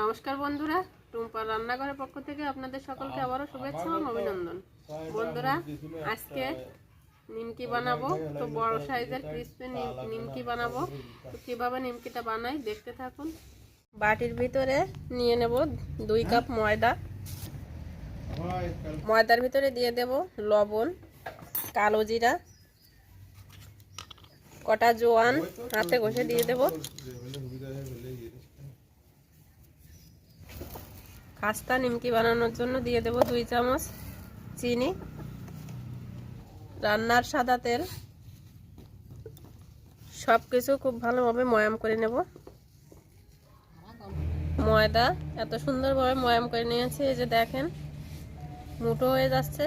নমস্কার বন্ধুরা টুম্পার রান্নাঘরের পক্ষ থেকে আপনাদের সকলকে আবারও শুভেচ্ছা ও অভিনন্দন। বন্ধুরা, আজকে নিমকি বানাবো, তো বড় সাইজের ক্রিস্পি নিমকি বানাবো। তো কীভাবে নিমকিটা বানাই দেখতে থাকুন। বাটির ভিতরে নিয়ে নেব দুই কাপ ময়দা। ময়দার ভিতরে দিয়ে দেব লবণ, কালো জিরা, কটা জোয়ান হাতে ঘষে দিয়ে দেবো। খাস্তা নিমকি বানানোর জন্য দিয়ে দেব দুই চামচ চিনি, রান্নার সাদা তেল। সব কিছু খুব ভালোভাবে ময়াম করে নেব। ময়দা এত সুন্দরভাবে ময়াম করে নিয়েছি, এই যে দেখেন, মুঠো হয়ে যাচ্ছে।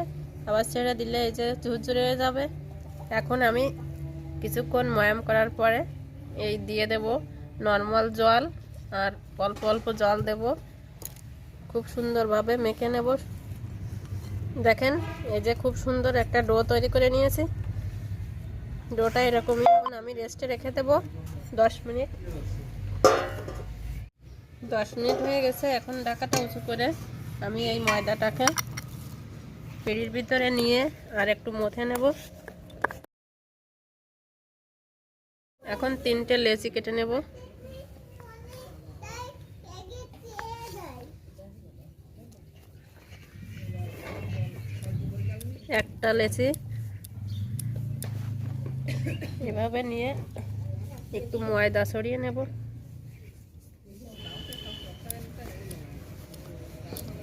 আবার ছেড়ে দিলে এই যে ঝুরঝুরে হয়ে যাবে। এখন আমি কিছুক্ষণ ময়াম করার পরে এই দিয়ে দেব নর্মাল জল, আর অল্প অল্প জল দেবো। খুব সুন্দরভাবে মেখে নেব। দেখেন, এই যে খুব সুন্দর একটা ডো তৈরি করে নিয়েছি। ডোটা এরকমই এখন আমি রেস্টে রেখে দেবো দশ মিনিট। দশ মিনিট হয়ে গেছে, এখন ঢাকাটা উঁচু করে আমি এই ময়দাটাকে পিড়ির ভিতরে নিয়ে আর একটু মথে নেব। এখন তিনটে লেচি কেটে নেব। একটা লেচি। এভাবে নিয়ে একটু ময়দা ছড়িয়ে নেব।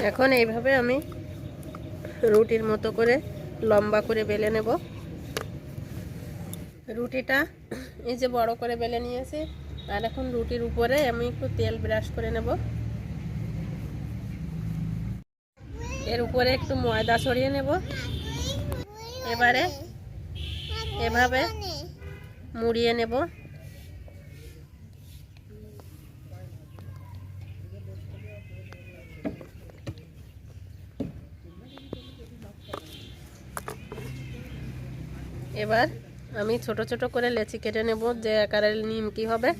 এখন এইভাবে আমি রুটির মতো করে লম্বা করে বেলে নেব। রুটিটা এই যে বড় করে বেলে নিয়েছি, আর এখন রুটির উপরে আমি একটু তেল ব্রাশ করে নেব। এর উপরে একটু ময়দা ছড়িয়ে নেব। এবারে এভাবে মুড়িয়ে নেব। এবার আমি ছোট ছোট করে লেচি কেটে নেব, যে আকারের নিমকি হবে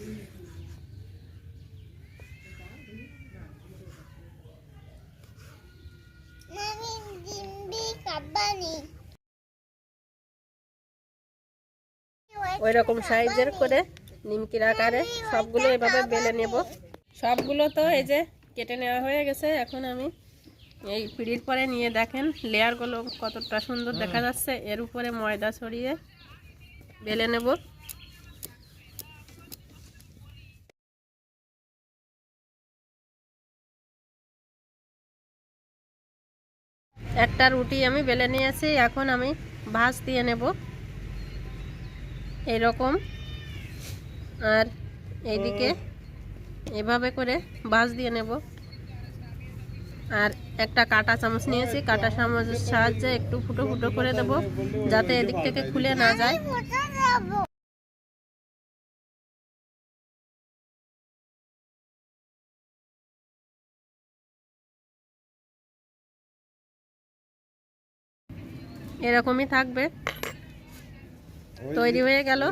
ওই রকম সাইজের করে নিমকির আকারে সবগুলো এভাবে বেলে নেব। সবগুলো তো এই যে কেটে নেওয়া হয়ে গেছে। এখন আমি এই পিড়ির পরে নিয়ে দেখেন লেয়ারগুলো কতটা সুন্দর দেখা যাচ্ছে। এর উপরে ময়দা ছড়িয়ে বেলে নেব। একটা রুটি আমি বেলে নিয়েছি। এখন আমি ভাজ দিয়ে নেব। এরকম। আর এইদিকে এভাবে করে বাস দিয়ে নেব। আর একটা কাটা চামচ নিয়েছি। কাটা চামচের সাহায্যে একটু ফুটো ফুটো করে দেব, যাতে এদিক থেকে খুলে না যায়। এরকমই থাকবে। তৈরি হয়ে গেল।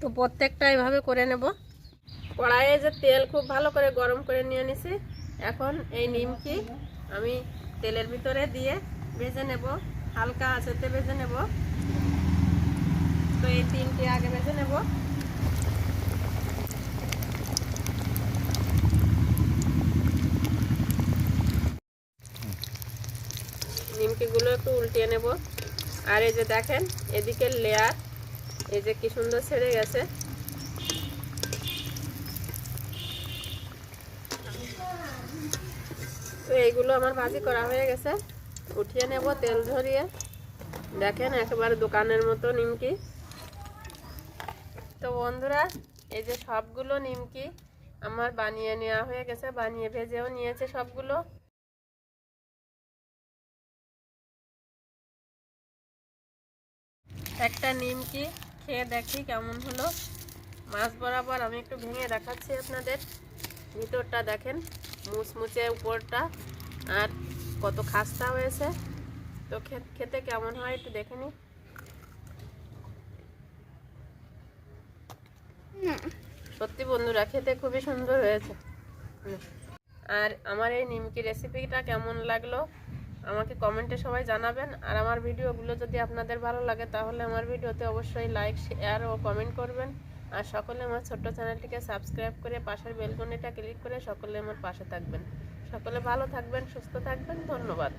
তো প্রত্যেকটা এভাবে করে নেব। কড়াইয়ে যে তেল খুব ভালো করে গরম করে নিয়ে নিছি। এখন এই নিমকি আমি তেলের ভিতরে দিয়ে ভেজে নেব। হালকা আঁচেতে ভেজে নেব। তো এই তিনটি আগে ভেজে নেব। নিমকিগুলো একটু উল্টিয়ে নেব। আর এই যে দেখেন এদিকে লেয়ার এই যে কি সুন্দর ছেড়ে গেছে। তো এইগুলো আমার ভাজি করা হয়ে গেছে। উঠিয়ে নেব তেল ধরিয়ে। দেখেন, একেবারে দোকানের মতো নিমকি। তো বন্ধুরা, এই যে সবগুলো নিমকি আমার বানিয়ে নেওয়া হয়ে গেছে, বানিয়ে ভেজেও নিয়েছে সবগুলো। একটা নিমকি, খেয়ে দেখি কেমন হলো। মাছ বরাবর আমি একটু ভেঙে দেখাচ্ছি আপনাদের। ভিতরটা দেখেন, মুচমুচে উপরটা, আর কত খাস্তা হয়েছে। তো খেতে কেমন হয় একটু দেখে নি সত্যি বন্ধুরা, খেতে খুবই সুন্দর হয়েছে। আর আমার এই নিমকি রেসিপিটা কেমন লাগল? আমাকে কমেন্টে সবাই জানাবেন। আর আমার ভিডিওগুলো যদি আপনাদের ভালো লাগে, তাহলে আমার ভিডিওতে অবশ্যই লাইক শেয়ার ও কমেন্ট করবেন। আর সকলে আমার ছোট্ট চ্যানেলটিকে সাবস্ক্রাইব করে পাশের বেলকনিটা ক্লিক করে সকলে আমার পাশে থাকবেন। সকলে ভালো থাকবেন, সুস্থ থাকবেন, ধন্যবাদ।